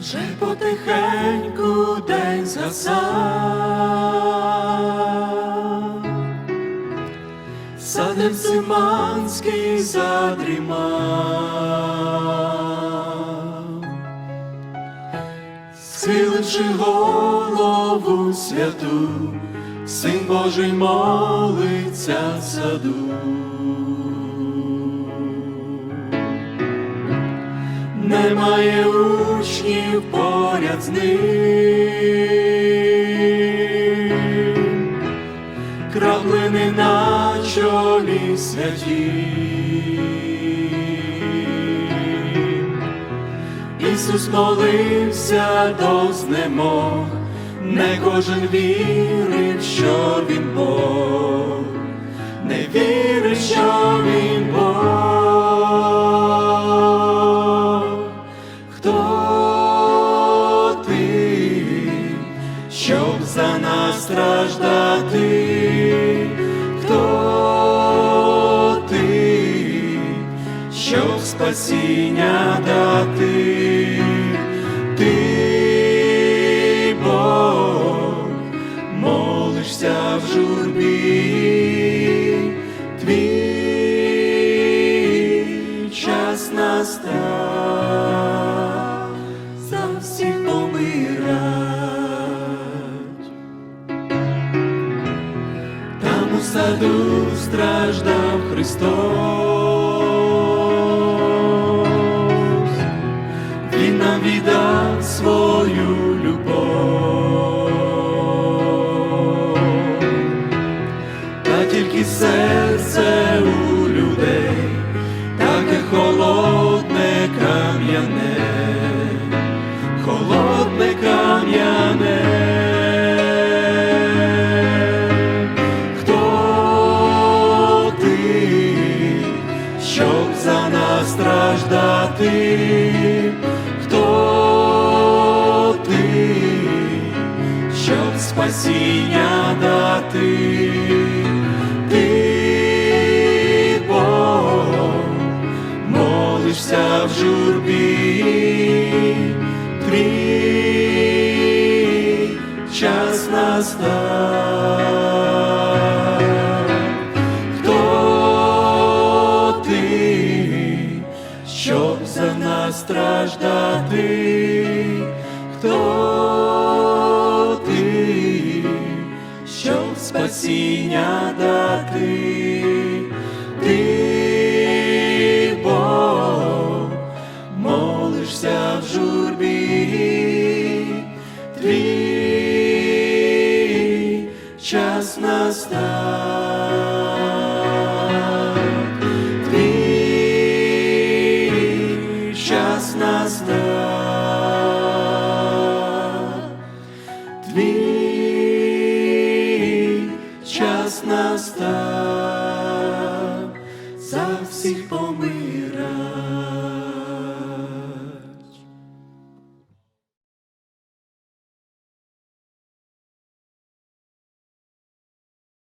вже потихеньку день згасав, садив Симанський задрімав, схиливши голову святу, Син Божий молиться в саду. Немає учнів поряд з ним, краплини на чолі святі. Ісус молився до знемог, не кожен вірив, що він Бог, Хто ти, щоб за нас страждати? Хто ти, щоб спасіння дати? Ти Бог, молишся в журбі, твій час настав, У саду страждав Христос, Він нам віддав свою любов, та тільки серце у людей, таке холодне кам'яне, холодне кам'яне. Щоб за нас страждати? Хто ти, щоб спасіння дати? Ти Бог, молишся в журбі, твій час настав. Страждати? Хто ти, щоб спасіння дати? Ти Бог, молишся в журбі, твій час настав, за всіх помирай.